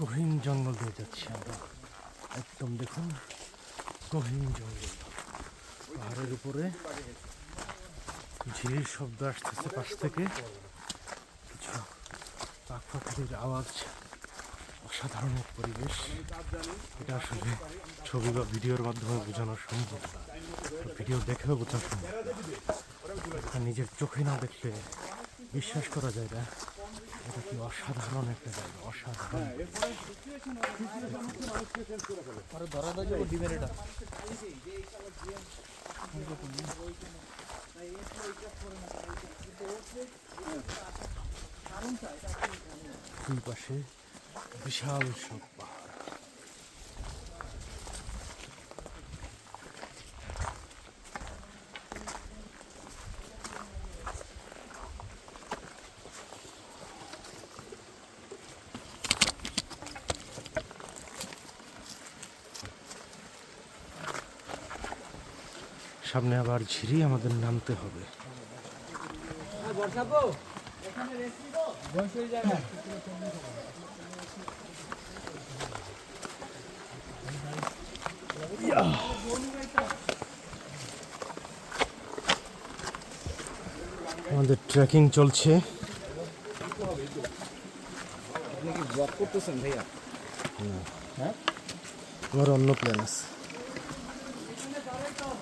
গহীন জঙ্গল দিয়ে যাচ্ছি আমরা। একদম দেখুন, গহীন জঙ্গল। পাহাড়ের উপরে ঝিরির শব্দ আসতেছে পাশ থেকে। কিছু পাখ পাখির আওয়াজ, অসাধারণ এক পরিবেশ। এটা আসলে ছবি বা ভিডিওর মাধ্যমে বোঝানো সম্ভব ভিডিও দেখেও বোঝা সম্ভব নিজের চোখে না দেখলে বিশ্বাস করা যায় না। এটা কি অসাধারণ একটা জায়গা অসাধারণ। দুই পাশে বিশাল সব। সামনে আবার ঝিরি আমাদের নামতে হবে। আমাদের ট্রেকিং চলছে। আপনি কি ব্লগ করতেছেন ভাইয়া? আমার অন্য প্ল্যান আছে।